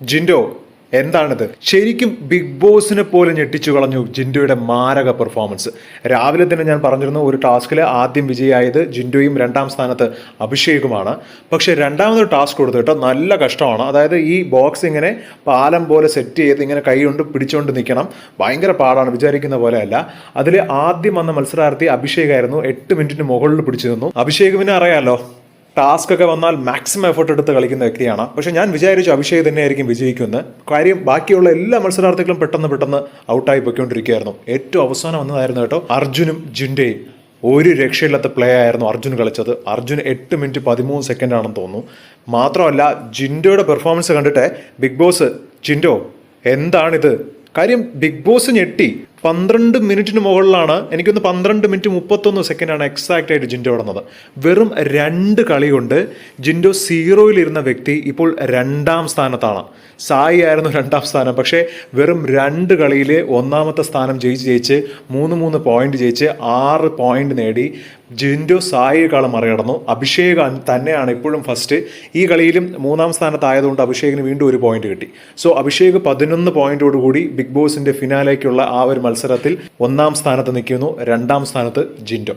ജിൻഡോ എന്താണിത്? ശരിക്കും ബിഗ് ബോസിനെ പോലെ ഞെട്ടിച്ചു കളഞ്ഞു ജിൻഡോയുടെ മാരക പെർഫോമൻസ് രാവിലെ തന്നെ ഞാൻ പറഞ്ഞിരുന്നു ഒരു ടാസ്കിൽ ആദ്യം വിജയമായത് ജിൻഡോയും രണ്ടാം സ്ഥാനത്ത് അഭിഷേകുമാണ്. പക്ഷേ രണ്ടാമതൊരു ടാസ്ക് കൊടുത്തു കേട്ടോ നല്ല കഷ്ടമാണ്. അതായത് ഈ ബോക്സ് ഇങ്ങനെ പാലം പോലെ സെറ്റ് ചെയ്ത് ഇങ്ങനെ കൈ കൊണ്ട് പിടിച്ചുകൊണ്ട് നിൽക്കണം ഭയങ്കര പാടാണ് വിചാരിക്കുന്ന പോലെയല്ല. അതിൽ ആദ്യം വന്ന മത്സരാർത്ഥി അഭിഷേകായിരുന്നു എട്ട് മിനിറ്റിന് മുകളിൽ പിടിച്ചു നിന്നു അഭിഷേകുവിനെ അറിയാലോ? ടാസ്ക് ഒക്കെ വന്നാൽ മാക്സിമം എഫേർട്ട് എടുത്ത് കളിക്കുന്ന വ്യക്തിയാണ്. പക്ഷേ ഞാൻ വിചാരിച്ചു അഭിഷേക് തന്നെയായിരിക്കും വിജയിക്കുമെന്ന്. കാര്യം ബാക്കിയുള്ള എല്ലാ മത്സരാർത്ഥികളും പെട്ടെന്ന് പെട്ടെന്ന് ഔട്ടായി പോയിക്കൊണ്ടിരിക്കുകയായിരുന്നു. ഏറ്റവും അവസാനം വന്നതായിരുന്നു കേട്ടോ അർജുനും ജിൻഡയും. ഒരു രക്ഷയില്ലാത്ത പ്ലേ ആയിരുന്നു അർജുൻ കളിച്ചത്. അർജുൻ എട്ട് മിനിറ്റ് പതിമൂന്ന് സെക്കൻഡ് ആണെന്ന് തോന്നുന്നു. മാത്രമല്ല ജിൻഡോയുടെ പെർഫോമൻസ് കണ്ടിട്ട് ബിഗ് ബോസ് ജിൻഡോ എന്താണിത്? കാര്യം ബിഗ് ബോസ് ഞെട്ടി. പന്ത്രണ്ട് മിനിറ്റിന് മുകളിലാണ്. എനിക്കൊന്ന് പന്ത്രണ്ട് മിനിറ്റ് മുപ്പത്തൊന്ന് സെക്കൻഡാണ് എക്സാക്റ്റ് ആയിട്ട് ജിൻഡോ ഓടുന്നത് വെറും രണ്ട് കളി കൊണ്ട് ജിൻഡോ സീറോയിലിരുന്ന വ്യക്തി ഇപ്പോൾ രണ്ടാം സ്ഥാനത്താണ്. സായി ആയിരുന്നു രണ്ടാം സ്ഥാനം. പക്ഷേ വെറും രണ്ട് കളിയിൽ ഒന്നാമത്തെ സ്ഥാനം ജയിച്ച് ജയിച്ച് മൂന്ന് മൂന്ന് പോയിന്റ് ജയിച്ച് ആറ് പോയിന്റ് നേടി ജിൻഡോ സായിയെക്കാളും മറികടന്നു. അഭിഷേക് തന്നെയാണ് ഇപ്പോഴും ഫസ്റ്റ് ഈ കളിയിലും മൂന്നാം സ്ഥാനത്തായതുകൊണ്ട് അഭിഷേകിന് വീണ്ടും ഒരു പോയിന്റ് കിട്ടി. സോ അഭിഷേക് പതിനൊന്ന് പോയിന്റോടുകൂടി ബിഗ് ബോസിന്റെ ഫിനാലേക്കുള്ള ആ ഒരു മത്സരത്തിൽ ഒന്നാം സ്ഥാനത്ത് നിൽക്കുന്നു. രണ്ടാം സ്ഥാനത്ത് ജിൻഡോ.